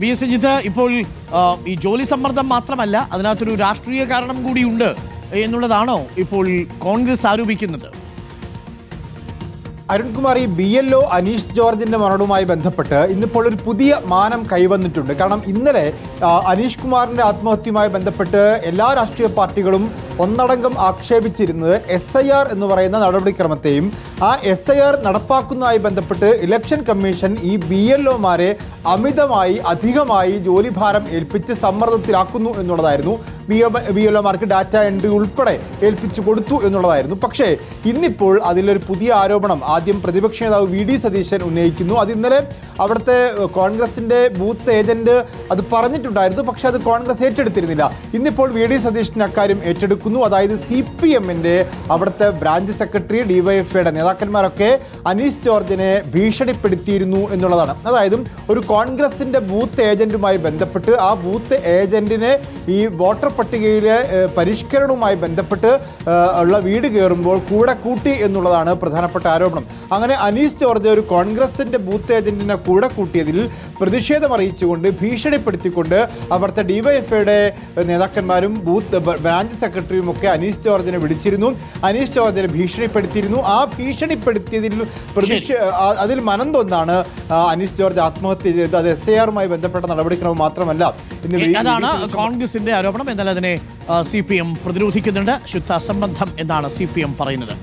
V S Ranjith ഇപ്പോൾ ഈ ജോലി സമ്മർദ്ദം മാത്രമല്ല അതിനകത്തൊരു രാഷ്ട്രീയ കാരണം കൂടിയുണ്ട് എന്നുള്ളതാണോ ഇപ്പോൾ കോൺഗ്രസ് ആരോപിക്കുന്നത്? അരുൺകുമാർ ഈ ബി എൽ ഒ അനീഷ് ജോർജിന്റെ മരണവുമായി ബന്ധപ്പെട്ട് ഇന്നിപ്പോൾ ഒരു പുതിയ മാനം കൈവന്നിട്ടുണ്ട്. കാരണം ഇന്നലെ അനീഷ് കുമാറിന്റെ ആത്മഹത്യയുമായി ബന്ധപ്പെട്ട് എല്ലാ രാഷ്ട്രീയ പാർട്ടികളും ഒന്നടങ്കം ആക്ഷേപിച്ചിരുന്നത് എസ് ഐ ആർ എന്ന് പറയുന്ന നടപടിക്രമത്തെയും ആ എസ് ഐ ആർ നടപ്പാക്കുന്നതുമായി ബന്ധപ്പെട്ട് ഇലക്ഷൻ കമ്മീഷൻ ഈ ബി എൽ ഒമാരെ അമിതമായി അധികമായി ജോലിഭാരം ഏൽപ്പിച്ച് സമ്മർദ്ദത്തിലാക്കുന്നു എന്നുള്ളതായിരുന്നു ബി വി എൽ ഒമാർക്ക് ഡാറ്റ എൻട്രി ഉൾപ്പെടെ ഏൽപ്പിച്ചു കൊടുത്തു എന്നുള്ളതായിരുന്നു. പക്ഷേ ഇന്നിപ്പോൾ അതിലൊരു പുതിയ ആരോപണം ആദ്യം പ്രതിപക്ഷ നേതാവ് വി ഡി സതീശൻ ഉന്നയിക്കുന്നു. അത് ഇന്നലെ അവിടുത്തെ കോൺഗ്രസിന്റെ ബൂത്ത് ഏജന്റ് അത് പറഞ്ഞിട്ടുണ്ടായിരുന്നു. പക്ഷെ അത് കോൺഗ്രസ് ഏറ്റെടുത്തിരുന്നില്ല. ഇന്നിപ്പോൾ വി ഡി സതീശൻ അക്കാര്യം ഏറ്റെടുക്കുന്നു. അതായത് സി പി എമ്മിന്റെ അവിടുത്തെ ബ്രാഞ്ച് സെക്രട്ടറി ഡിവൈഎഫ്ഐയുടെ നേതാക്കന്മാരൊക്കെ അനീഷ് ജോർജിനെ ഭീഷണിപ്പെടുത്തിയിരുന്നു എന്നുള്ളതാണ്. അതായത് ഒരു കോൺഗ്രസിന്റെ ബൂത്ത് ഏജന്റുമായി ബന്ധപ്പെട്ട് ആ ബൂത്ത് ഏജന്റിനെ ഈ വോട്ടർ പട്ടികയിലെ പരിഷ്കരണവുമായി ബന്ധപ്പെട്ട് ഉള്ള വീട് കയറുമ്പോൾ കൂടെ കൂട്ടി എന്നുള്ളതാണ് പ്രധാനപ്പെട്ട ആരോപണം. അങ്ങനെ അനീഷ് ജോർജ് ഒരു കോൺഗ്രസിന്റെ ബൂത്ത് ഏജന്റിനെ കൂടെ കൂട്ടിയതിൽ പ്രതിഷേധം അറിയിച്ചുകൊണ്ട് ഭീഷണിപ്പെടുത്തിക്കൊണ്ട് അവിടുത്തെ ഡിവൈഎഫ്ഐയുടെ നേതാക്കന്മാരും ബൂത്ത് ബ്രാഞ്ച് സെക്രട്ടറിയും ഒക്കെ അനീഷ് ജോർജിനെ വിളിച്ചിരുന്നു. അനീഷ് ജോർജിനെ ഭീഷണിപ്പെടുത്തിയിരുന്നു. ആ ഭീഷണിപ്പെടുത്തിയതിൽ പ്രതിഷേ അതിൽ മനം തൊന്നാണ് അനീഷ് ജോർജ് ആത്മഹത്യ ചെയ്ത് അത് എസ് ഐ ആറുമായി ബന്ധപ്പെട്ട നടപടിക്രമം മാത്രമല്ല. ഇന്ന് അതാണ് കോൺഗ്രസിന്റെ ആരോപണം. എന്നാൽ അതിനെ സി പി എം പ്രതിരോധിക്കുന്നുണ്ട്. ശുദ്ധ അസംബന്ധം എന്നാണ് സി പി എം പറയുന്നത്.